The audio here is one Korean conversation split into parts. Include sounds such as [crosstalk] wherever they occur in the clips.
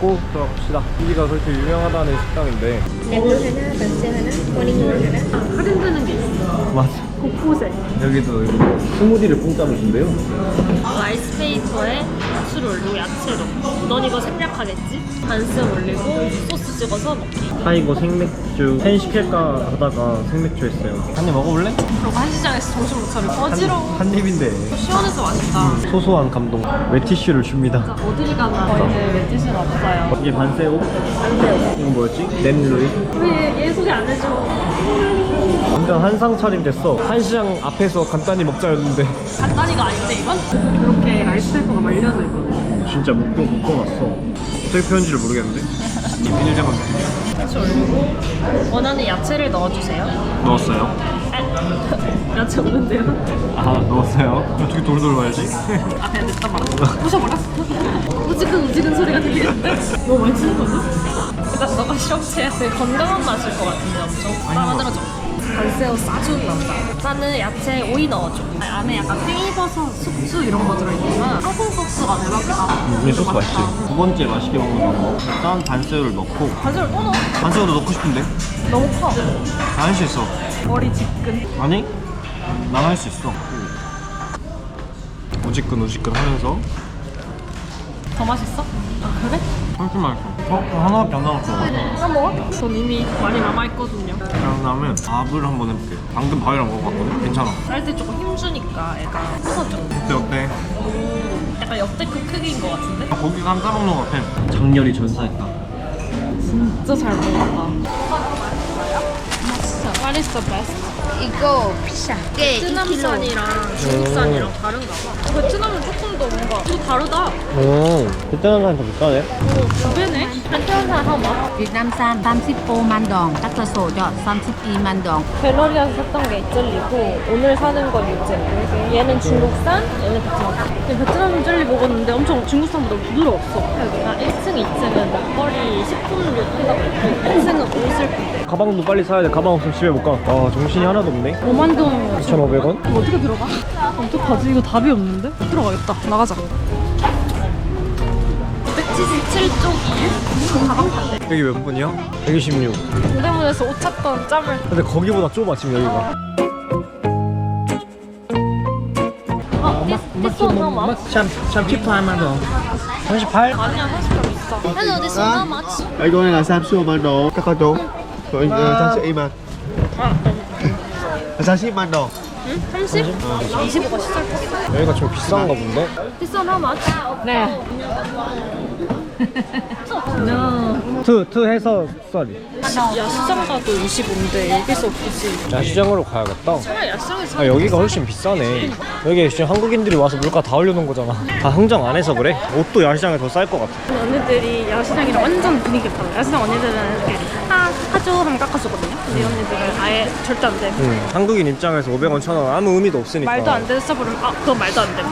먹고 들어갑시다. 여기가 그렇게 유명하다는 식당인데. 할인되는 게 있어. 맞아. 곳곳에 여기도 이거 스무디를 공짜로 준대요? 라이스페이퍼에 야채를 올리고 야채로. 넌 이거 생략하겠지? 반스 올리고 소스 찍어서 먹기. 타이거 생맥주 캔 시킬까 하다가 생맥주 했어요. 한 입 먹어볼래? 그리고 한시장에서 정신 못 차려 어지러워 한 입인데. 시원해서 맛있다 소소한 감동. 웨티슈를 줍니다. 어딜 가나 저희는 멘티는 없어요. 이게 반새우 이건 뭐였지? 냄루이? 왜얘 소개 안 해줘. 완전 한상 차림 됐어. 한시장 앞에서 간단히 먹자였는데. 간단히가 아닌데 이건? 이렇게 라이스페이퍼가 말려져 있거든 진짜 묶고 묶어놨어. 어떻게 표현지를 모르겠는데? 이 비닐 장갑 야채 올리고 원하는 야채를 넣어주세요. 넣었어요? 아, [laughs] 야채 없는데요? 아 넣었어요? 어떻게 돌돌 말지? 아 그냥 냈단 말이야 부셔버렸어. 우지근 우지근 소리가 들리는데? 너무 맛있는 거죠? 일단 너가 실험체야 되게 건강한 맛일 것 같은데 엄청? 나 만들어줘 반새우 싸주는 남자 나는 야채 오이 넣어줘. 안에 약간 페이버섯 숙주 이런 거 들어있지만 한국 소스가 대박이다. 이 소스 맛있지? 두 번째 맛있게 먹는 방법. 일단 반새우를 넣고. 반새우를 또 넣어? 반새우도 넣고 싶은데? 너무 커. 다 할 수 있어. 머리 지끈. 아니? 난 할 수 있어. 우지끈 우지끈 하면서. 더 맛있어? 아 그래? 훨씬 맛있어 어? 그럼 하나밖에 안 남았어 하나 먹어? 전 이미 많이 남아있거든요 그다음에 밥을 한번 해볼게 방금 밥이랑 먹어봤거든? 괜찮아 쌀 때 조금 힘주니까 애가 부서져 어때 어때? 약간 역대급 크기인 것 같은데? 고기가 한 싸먹는 것 같아 장렬히 전사했다 진짜 잘 먹었다. What is the best? 이거 비싸. 게 베트남산이랑 중국산이랑 다른가 봐. 베트남은 조금 더 뭔가 또 다르다. 오 베트남산 더 비싸네 오, 두 배네? 베트남산 하마? Vietnam산 35만 동, 닭가소죠 32만 동. 갤러리아에서 샀던 게 이젤리고 오늘 사는 건 이젤리. 얘는 중국산, 얘는 베트남산. 근데 베트남 젤리 먹었는데 엄청 중국산보다 부드러웠어. 여기가 1층, 2층은 먹거리 식품류 팔고 1층은 옷을 팔고 가방도 빨리 사야 돼 가방 없으면 집에 못가 와 정신이 하나도 없네 5만 동 2,500원? 어떻게 들어가? 어떡하지? 이거 답이 없는데? 들어가겠다. 나가자. 177쪽이 가방 판대. 여기 몇 분이야? 126 동대문에서 옷 찾던 짬을. 근데 거기보다 좁아 지금 여기가 어, this 더 38? 아니야, 30점 있어. Hello, this one how much? 이거는 là sam siêu uh, siêu iman sam siêu man đồ 응? 30? 25가 시작했어. 여기가 좀 비싼가 본데? This one how much? 네. no. 투, 투 해서 썰이 야시장 가도 25인데 여기서 굳이. 야시장으로 가야겠다 차라리 야시장에서 아 여기가 훨씬 비싸네 여기 지금 한국인들이 와서 물가 다 올려놓은 거잖아 다 흥정 안 해서 그래? 옷도 야시장에 더 쌀 것 같아 언니들이 야시장이랑 완전 분위기 달라. 야시장 언니들은 이렇게 아 하죠 하면 깎아주거든요. 근데 이 언니들은 아예 절대 안 돼. 응. 한국인 입장에서 500원, 1000원 아무 의미도 없으니까 말도 안 되는 스타브를 아 그건 말도 안 돼.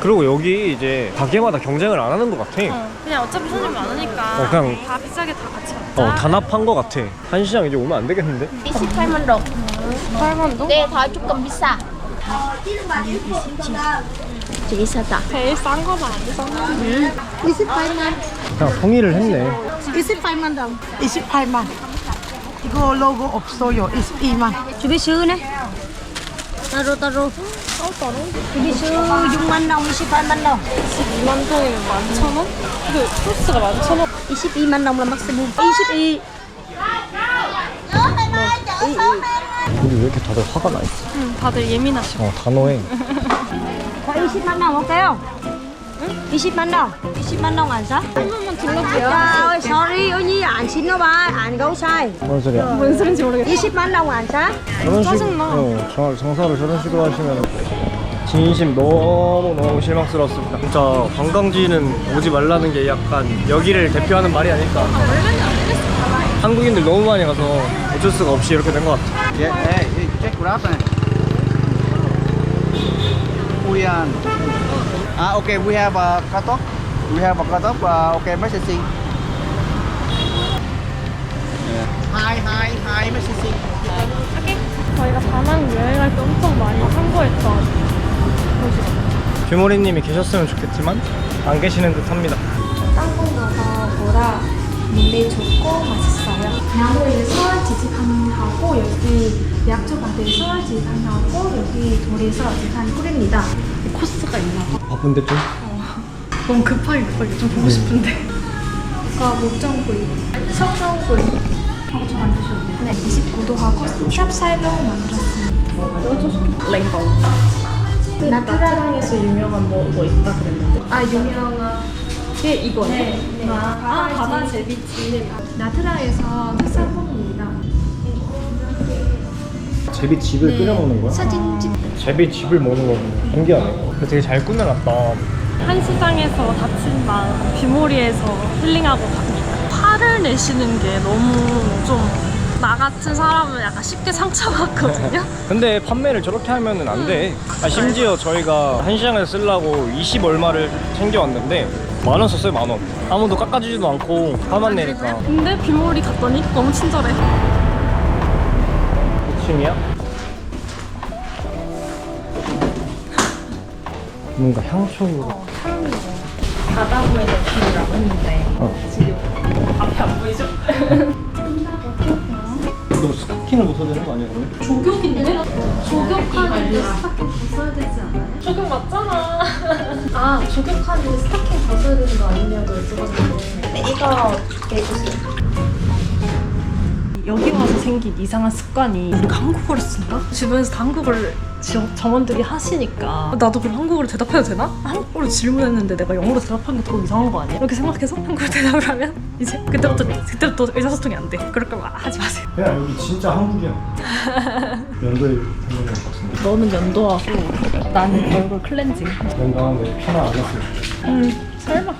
그리고 여기 이제 가게마다 경쟁을 안 하는 것 같아 어, 그냥 어차피 손님 많으니까 어, 그냥- 다 비싸게 다 같이 먹자. 어 단합한 것 같아 한시장 이제 오면 안 되겠는데? 28만 동. 8만 동? 네, 더 조금 비싸. 되게 싸다. 제일 싼 거만 안 싼. 28만. 그냥 통일을 했네 28만 동. 28만. 이거 로고 없어요. 22만. 주비슈네. 따로 따로. 주비슈 6만 동, 28만 동. 2만 동이면 11,000원? 근데 코스가 11,000원. 22만 동 là maximum. 22. 근데 왜 이렇게 다들 화가 나 있어? 응, 다들 예민하셔. 어 단호해 Có 20만 동 할까요? 20만 동. 20만 동안 사? 한 번만. 야, ơi, sorry, 언니 안 신어 봐. 안 sai. 뭔 소리야 뭔 소린지 모르겠어. 20만 동안 사? 저런 식, 짜증나. 어, 정, 정사를 저런 식으로 하시면 진심 너무너무 실망스럽습니다. 진짜 관광지는 오지 말라는 게 약간 여기를 대표하는 말이 아닐까. 한국인들 너무 많이 가서 어쩔 수가 없이 이렇게 된 것 같아 yeah hey, hey check ah okay we have a katok we have a katok uh, okay messaging. 저희가 다낭 여행할 때 엄청 많이 참고했던 규모리님이 계셨으면 좋겠지만 안 계시는 듯합니다. 땅콩 가서 보라 물이 좋고 맛있어요. 나무에서 지직하고 여기 약초 밭에서 지직하고 여기 돌에서 지직한 꿀입니다. 코스가 있나 봐. 바쁜데 좀? 너무 급하게 급하게 좀 보고 싶은데. 아까 목전구이, 석전구이 하고 좀 만드셨는데 네, 29도하고 샵살로 만들었습니다. 랭거. 나트랑에서 유명한 뭐, 뭐 있다 그랬는데. 아 유명한 이게 이거네. 네, 네. 아, 바다 제비치. 나트랑에서 특산 품입니다. 제비 집을 끓여 먹는 거야? 사진집 제비 집을 먹는 거구나. 신기하네. 그거 되게 잘 꾸며놨다. 한 시장에서 다친 마음, 비모리에서 힐링하고 갑니다. 화를 내시는 게 너무 좀 나 같은 사람은 약간 쉽게 상처받거든요. [laughs] 근데 판매를 저렇게 하면은 안 돼. 아, 심지어 저희가 한 시장에서 쓰려고 20 얼마를 챙겨왔는데 만 원 썼어요 만 원. 아무도 깎아주지도 않고 화만 내니까. 근데 비모리 갔더니 너무 친절해. 2층이야? 뭔가 향초로. 바다보에서 비를 안 했는데 어. 지금 앞이 안 보이죠? [laughs] 너 스타킹을 벗어야 되는 거 아니야 그러면? 조격인데? 조격하는데 스타킹 벗어야 되지 않아요? 조격 맞잖아. 아 조격하는데 스타킹 벗어야 되는 거 아니냐고 여쭤봤는데 네, 이거 해주세요. 여기 와서 생긴 이상한 습관이 우리가 한국어를 쓴다? 주변에서 다 한국어를 지- 점원들이 하시니까 나도 그럼 한국어로 대답해도 되나? 한국어로 질문했는데 내가 영어로 대답하는 게더 이상한 거 아니야? 이렇게 생각해서 한국어로 대답을 하면 이제 그때부터 그때부터 의사소통이 안 돼. 그럴 거면 하지 마세요. 야 여기 진짜 한국이야. [laughs] 것 같은데. 너는 연도하고 나는 얼굴 클렌징. 건강한데 피나 안 좋겠어. 음 설마.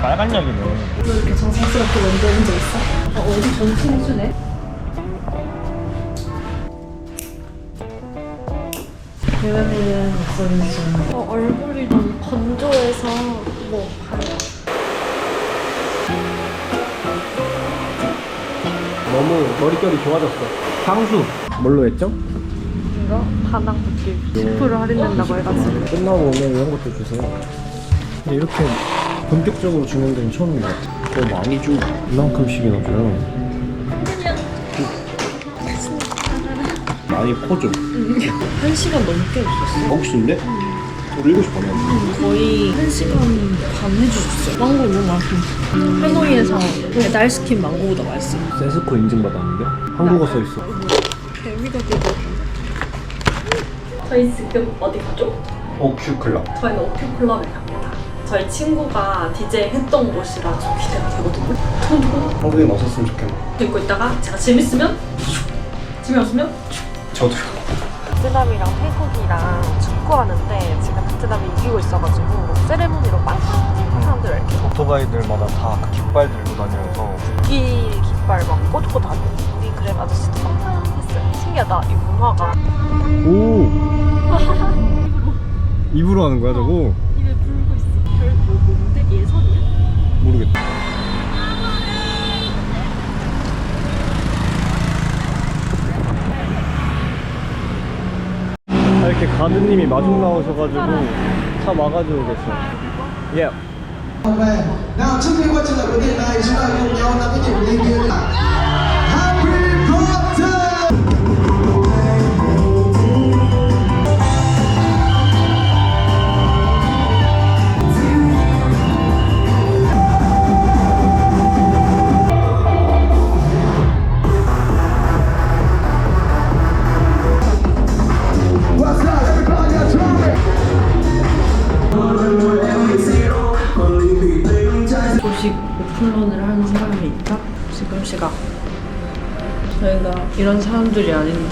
빨간 약이네. 너 이렇게 정성스럽게 연도해본 적 있어? 어, 어디 전신주네? 대회는 없었는지 어, 얼굴이 너무 건조해서 뭐 너무 머릿결이 좋아졌어. 향수. 뭘로 했죠? 이거 다낭 붓기 10% 할인된다고 해가지고 끝나고 오면 이런 것도 주세요. 근데 이렇게 본격적으로 주는 데는 처음인 것 같아. 더 많이 줘. 이만큼씩이나 줘요. 많이 퍼줘. 한 시간 넘게 있었어 먹을 수 있네? 우리 7시 반에 왔어. 거의 한 시간 반 해주셨어 망고 너무 맛있어 하노이에서 배달 시킨 망고보다 맛있어 세스코 인증받았는데? 한국어 써있어. 저희 지금 어디 가죠? 오큐 클럽. 저희는 오큐클럽에 갑니다 저희 친구가 디제이 했던 곳이라 좀 기대가 되거든요 한국에 왔었으면 좋겠네. 듣고 있다가 제가 재밌으면 재미없으면 저도요. 베트남이랑 태국이랑 축구하는데 지금 베트남이 이기고 있어가지고 세레모니로 빵빵 사람들 이렇게 오토바이들마다 다 그 깃발 들고 다니면서 국기 깃발 막 꽂고 다니는 우리 그랩 아저씨도 빵빵 했어요 신기하다 이 문화가 오! [laughs] 입으로 하는 거야 저거? 입에 불고 있어 결국 뭔데 예선이야? 모르겠다. 아, 이렇게 가드님이 마중 나오셔가지고 차 막아주고 계세요. 예. Nhịp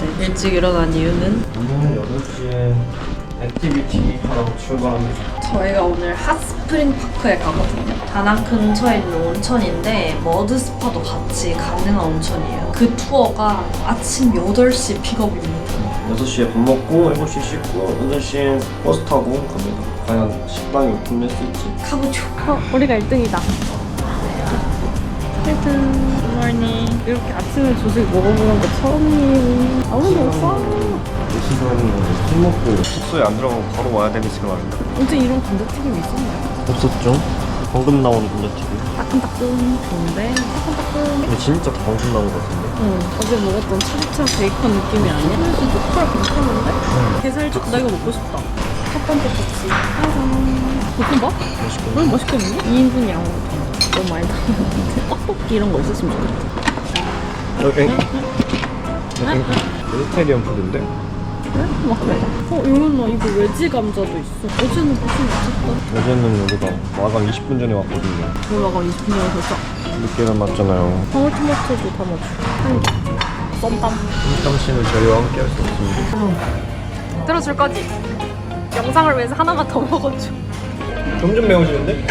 아닌데 일찍 일어난 이유는 오늘 8시에 액티비티 하러 출발합니다. 저희가 오늘 핫스프링 파크에 가거든요. 다낭 근처에 있는 온천인데 머드 스파도 같이 가능한 온천이에요. 그 투어가 아침 8시 픽업입니다. 6시에 밥 먹고 7시에 씻고 8시에 버스 타고 갑니다. 과연 식당이 오픈될 수 있지? 가보죠. 어, 우리가 1등이다. 1등. 굿모닝. 이렇게 아침에 조식 먹어보는 거 처음이에요. 아무도 없어. 이 시간이 술 먹고 숙소에 안 들어가고 바로 와야 되는 시간 아닌가? 언제 이런 감자튀김 있었나요? 없었죠? 방금 나온 감자튀김. 따끈따끈 좋은데 따끈따끈. 근데 진짜 방금 나온 것 같은데? 응. 어제 먹었던 차리차 베이컨 느낌이 아니야? 그래서 녹살 괜찮은데? 게살죽 나 이거 먹고 싶다. 첫 번째 접시. 짜잔. 볶음밥? 맛있겠네. 응, 맛있겠네. 2인분 양 너무 많이 나왔는데. 떡볶이 이런 거 있었으면 좋겠다. 베지테리언 푸드인데? 막 그래. 어, 이런 나 이거 외지 감자도 있어. 어제는 무슨 맛있다. 어제는 여기가 마감 20분 전에 왔거든요. 올라가 20분 전에 됐어. 늦게 일어났잖아요. 방울토마토도 담아줘. 썸땀. 한땀 씨는 저희와 함께 할 수 없습니다. 들어줄 거지? 영상을 위해서 하나만 더 먹어줘. 점점 매워지는데?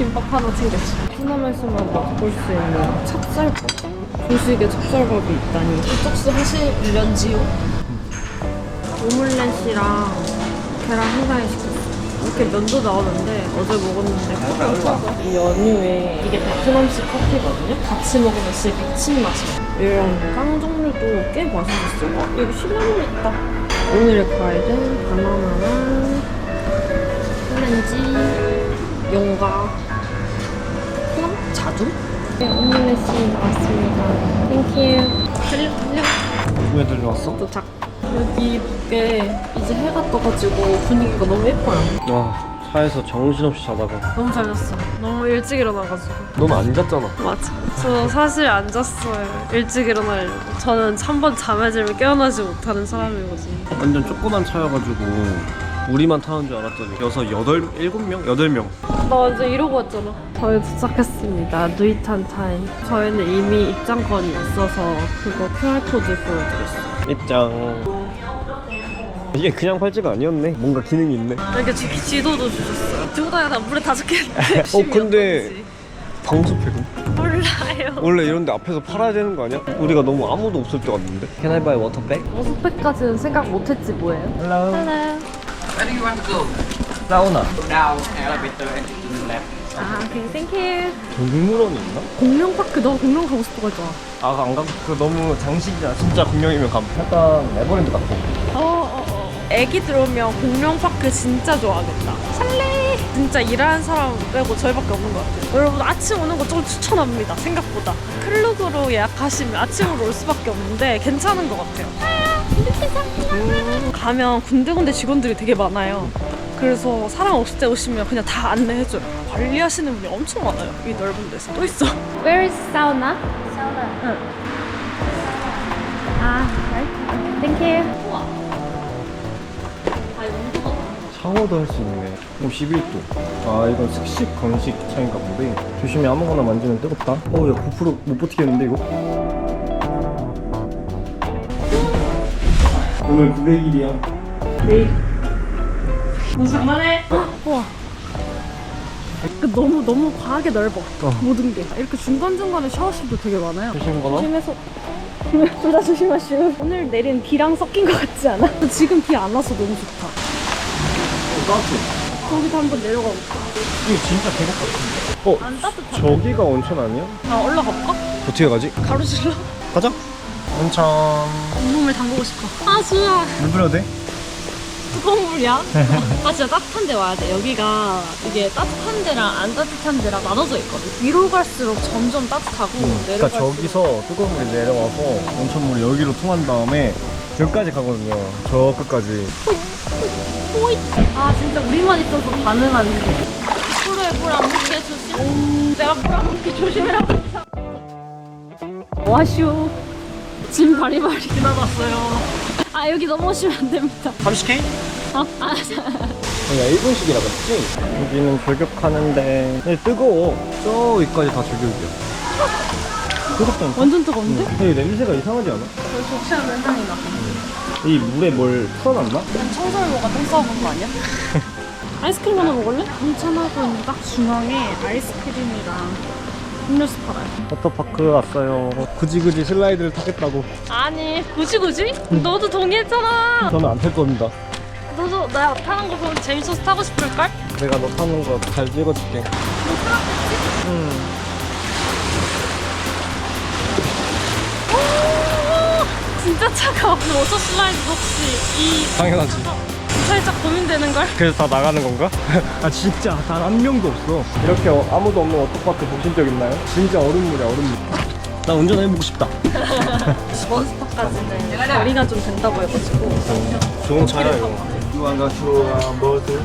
김밥 하나 챙겨줘. 푸남에서만 맛볼 수 있는 찹쌀밥. 조식에 찹쌀밥이 있다니. 이쪽수 하실련지요? 오믈렛이랑 계란 후라이 시켰어. 이렇게 면도 나오는데 어제 먹었는데 커피 이 연유에 이게 베트남식 커피거든요. 같이 먹으면 진짜 미친 맛이야. 이런 빵 종류도 꽤 맛있었어요. 어, 여기 시나몬 있다. 오늘의 과일은 바나나랑 오렌지, 용과 콩, 자두. 네, 오믈렛이 나왔습니다. 땡큐. 달려, 달려. 왜 들려왔어? 도착. 여기 밖에 이제 해가 떠가지고 분위기가 너무 예뻐요. 와 차에서 정신없이 자다가 너무 잘 잤어. 너무 일찍 일어나가지고. 넌 안 잤잖아. 맞아. 저 사실 안 잤어요. 일찍 일어나려고. 저는 한 번 잠에 들면 깨어나지 못하는 사람이거든요. 완전 조그만 차여가지고 우리만 타는 줄 알았더니 여섯 여덟 일곱 명 여덟 명. 나 완전 이러고 왔잖아. 저희 도착했습니다. 누이탄 타임. 저희는 이미 입장권이 있어서 그거 QR코드 보여드렸어요. 입장. 이게 그냥 팔찌가 아니었네. 뭔가 기능이 있네. 이렇게 지, 지도도 주셨어요. 들고 다니다 물에 다 죽겠는데. [laughs] 어 근데 방수팩은 몰라요. 원래 이런데 앞에서 팔아야 되는 거 아니야? 우리가 너무 아무도 없을 때 왔는데. Can I buy water bag? 모스팩까지는 생각 못했지 뭐예요? Hello. Where do you want to go? 사우나. Down elevator and to the left. 아, 오케이, 땡큐. 동물원이 있나? 공룡파크 너 공룡 가고 싶어가지고. 아, 안 가. 그 너무 장식이야. 진짜 공룡이면 감. 약간 에버랜드 같고. 어, 어, 어. 애기 들어오면 공룡파크 진짜 좋아하겠다. 설레. 진짜 일하는 사람 빼고 저희밖에 없는 것 같아요. 여러분 아침 오는 거 좀 추천합니다. 생각보다. 클룩으로 예약하시면 아침으로 올 수밖에 없는데 괜찮은 것 같아요. 음, 가면 군데군데 직원들이 되게 많아요. 그래서 사람 없을 때 오시면 그냥 다 안내해줘요. 관리하시는 분이 엄청 많아요. 이 넓은 데서. 또 있어. Where is sauna? sauna. 응. 아, right. Thank you. 샤워도 할 수 있네. 51도. 아, 이건 습식 건식 차인가 본데. 조심히 아무거나 만지면 뜨겁다. 어, 야, 9%못 버티겠는데, 이거? 오늘 900일이야. 너 장난해? 우와. 그 너무 너무 과하게 넓어. 모든 게. 이렇게 중간 중간에 샤워실도 되게 많아요. 조심 거나? 조심해서. [laughs] 둘 다 조심하시오. 오늘 내린 비랑 섞인 것 같지 않아? 지금 비 안 와서 너무 좋다. 따뜻해. 거기도 한번 내려가 볼까? 이거 진짜 계곡 같은데. 어, 안 따뜻하다. 저기가 온천 아니야? 아 올라가 볼까? 어떻게 가지? 가로질러? 가자. 온천. 온몸을 담그고 싶어. 아 좋아. 물 뿌려도 돼? 뜨거운 물이야? [laughs] 아 진짜 따뜻한 데 와야 돼. 여기가 이게 따뜻한 데랑 안 따뜻한 데랑 나눠져 있거든. 위로 갈수록 점점 따뜻하고 그러니까 내려갈수록 저기서 뜨거운 물이 내려와서 온천물이 여기로 통한 다음에 저기까지 가거든요. 저 끝까지. 호잇! 아 진짜 우리만 있어서 가능한 게 프로에 불안 붙게 조심 내가 불안 붙게 조심해라고 했잖아 와슈 짐 바리바리 지나갔어요 아 여기 넘어오시면 안 됩니다 30K? 어? 아, 그냥 일본식이라 그랬지? 여기는 저격하는데 근데 뜨거워. 저 위까지 다 저격이야. 뜨겁다니까? 완전 뜨거운데? 근데 냄새가 이상하지 않아? 별 좋지 않은 향이 나 이 물에 뭘 풀어놨나? 청설모가 똥 싸먹은 거 아니야? [laughs] 아이스크림 하나 먹을래? 온천하고 있는 딱 중앙에 아이스크림이랑 음료수 팔아요 워터파크 왔어요. 굳이 굳이 슬라이드를 타겠다고. 아니 굳이 굳이? 너도 동의했잖아 저는 안 탈 겁니다. 너도 나 타는 거 보면 재밌어서 타고 싶을걸? 내가 너 타는 거 잘 찍어줄게. 응. 진짜 차가워. 워터 슬라이드 혹시 이 당연하지. 살짝 고민되는 걸? 그래서 다 나가는 건가? 아 진짜 단 한 명도 없어. 이렇게 어- 아무도 없는 워터파크 보신 적 있나요? 진짜 얼음물이야 얼음물. 나 운전해보고 싶다. [laughs] 몬스터까지는 거리가 좀 된다고 해가지고 좋은 차야 이거.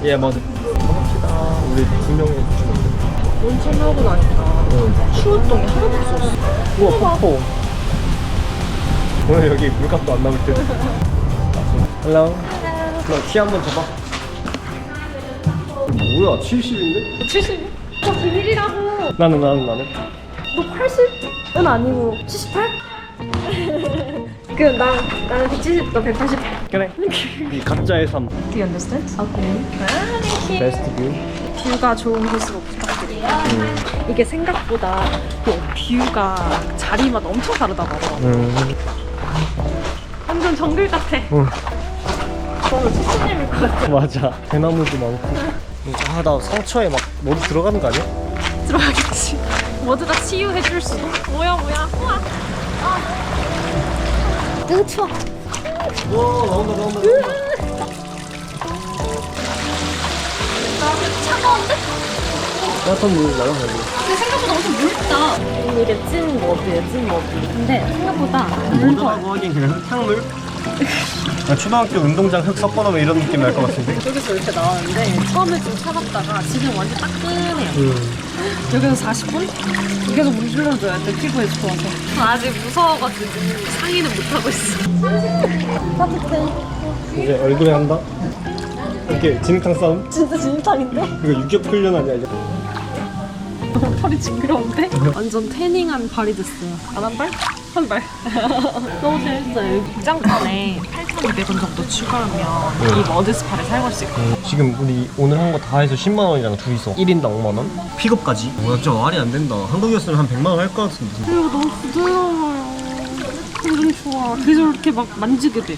예 머드. 갑시다. 우리 두 명이 주는데. 온천하고 나니까 추웠던 게 하나도 없었어. 우와 폭포. 오늘 여기 물값도 안 나올 듯. 헬로. 너키 한번 줘봐. 뭐야 70인데? 70? 저 비밀이라고. 나는 나는 나는. 너 80은 아니고 78? [laughs] 그럼 나 나는 170, 너 180. 그래. 이 가짜의 삶. Do you understand? Okay. 베스트 뷰. 뷰가 좋은 곳으로 부탁드려요. 이게 생각보다 그 뷰가 자리마다 엄청 다르다고 하더라고. 음. 완전 정글 같아. 응. 저는 수수님일 것 같아. 맞아. 대나무도 많고. 아, 나 상처에 막 머리 들어가는 거 아니야? 들어가겠지. 모두가 치유해줄 수도. 뭐야 뭐야. 우와. Cứ chuột. 와, 나온다, 나온다, 나온다. 차가운데? 따뜻한 물 나가면 돼. 근데 생각보다 엄청 묽다. 이게 찐 머드예요, 찐 머드. 근데 생각보다 모드라고 하긴 그냥 흙탕물? 나 초등학교 운동장 흙 섞어놓으면 이런 느낌 날 것 같은데? 여기서 이렇게 나왔는데 처음에 좀 차갑다가 지금 완전 따끈해요. 음. 여기서 40분? 계속 물 질러줘야 돼, 피부에 좋아서. 아직 무서워가지고 상의는 못하고 있어. 이제 얼굴에 한다? 이렇게 진흙탕 싸움? 진짜 진탕인데? 이거 유격 훈련 아니야 이제? [laughs] 털이 징그러운데? 완전 태닝한 발이 됐어요. 안 한 발? 한 발. [laughs] 너무 재밌어요. 입장권에 8,200원 정도 추가하면 이 머드 스파를 사용할 수 있거든요. 지금 우리 오늘 한 거 다 해서 10만 원이랑 둘이서 1인당 5만 원? 픽업까지? 뭐야 진짜 말이 안 된다 한국이었으면 한 100만 원 할 것 같은데 이거 너무 부드러워요. 완전 좋아. 계속 이렇게 막 만지게 돼.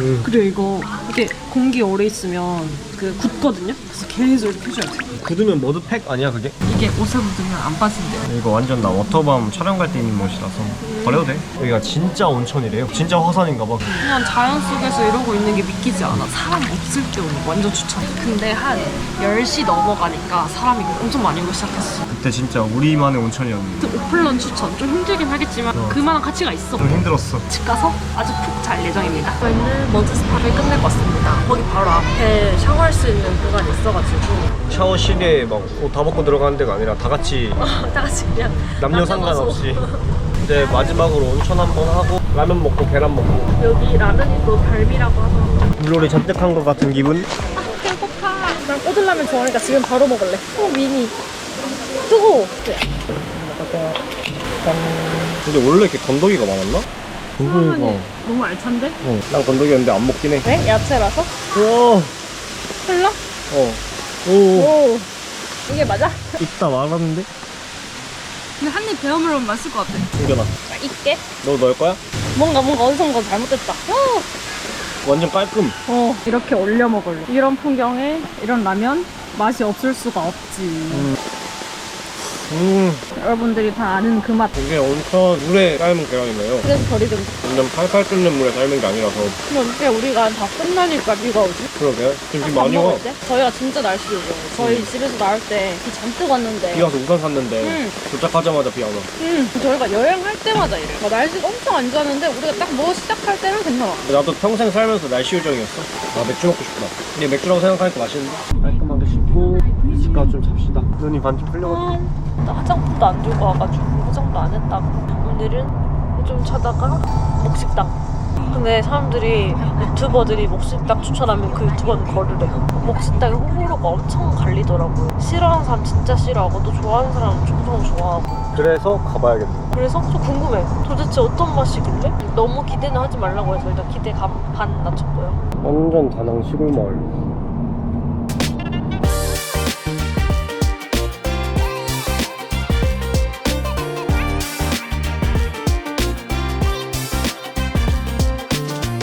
음. 그리고 이거 이게 공기 오래 있으면 그 굳거든요. 그래서 계속 이렇게 해줘야 돼. 굳으면 머드팩 아니야 그게? 이게 옷에 묻으면 안 빠진대요. 이거 완전 나 워터밤 촬영 갈 때 입는 옷이라서 버려도 돼? 여기가 진짜 온천이래요 진짜 화산인가 봐 그냥 자연 속에서 이러고 있는 게 믿기지 않아. 사람 없을 때 오는 거 완전 추천. 근데 한 10시 넘어가니까 사람이 엄청 많이 오기 시작했어. 그때 진짜 우리만의 온천이었는데 그 오플런 추천. 좀 힘들긴 하겠지만 그만한 가치가 있어. 좀 힘들었어 집 가서 아주 푹 잘 예정입니다. 저희는 머드 스파를 끝내고 왔습니다. 거기 바로 앞에 샤워 할 수 있는 공간이 있어가지고 샤워실에 막 옷 다 벗고 들어가는 데가 아니라 다 같이 [laughs] 다 같이 그냥 남녀. 상관없이 [laughs] 이제 마지막으로 온천 한 번 하고 라면 먹고 계란 먹고 여기 라면이 또 별미라고 하더라고요. 물놀이 잔뜩 한 것 같은 기분 행복하. 난 꼬들라면 좋아하니까 지금 바로 먹을래. 어 미니. 뜨거워. 근데 원래 이렇게 건더기가 많았나? 건더기가 너무 알찬데? 어, 난 건더기였는데 안 먹긴 해 네? 야채라서? 와, 흘러? 어. 오, 오. 이게 맞아? 있다 말았는데? 근데 한 입 베어 물으면 맛있을 것 같아. 이겨나 있게? 너 넣을 거야? 뭔가 뭔가 어디선가 잘못됐다. 어. 완전 깔끔 어. 이렇게 올려 먹을래. 이런 풍경에 이런 라면 맛이 없을 수가 없지. 음 여러분들이 다 아는 그 맛. 이게 온천 물에 삶은 계란이네요 그래서 버리든. 완전 팔팔 끓는 물에 삶은 게 아니라서 어떻게 우리가 다 끝나니까 비가 오지? 그러게 지금 비밥 많이 와 먹을 때? 저희가 진짜 날씨 요죠 저희 집에서 나올 때 비 잔뜩 왔는데. 비 와서 우산 샀는데 응. 도착하자마자 비 안 와. 응. 저희가 여행할 때마다 이래. 막 날씨가 엄청 안 좋았는데 우리가 딱 뭐 시작할 때는 괜찮아. 나도 평생 살면서 날씨 요정이었어. 아 맥주 먹고 싶구나. 근데 맥주라고 생각하니까 맛있는데. 깔끔하게 씻고 집가 좀 잡시다. 눈이 반쯤 풀려가지고. 나 화장품도 안 들고 와가지고 화장도 안 했다고 오늘은 좀 자다가 먹식당 근데 사람들이 유튜버들이 먹식당 추천하면 그 유튜버는 거르래 먹식당에 호불호가 엄청 갈리더라고요 싫어하는 사람 진짜 싫어하고 또 좋아하는 사람은 엄청 좋아하고 그래서 가봐야겠네. 그래서 좀 궁금해 도대체 어떤 맛이길래? 너무 기대는 하지 말라고 해서 일단 기대 감- 반 낮췄고요 완전 다낭 시골 마을.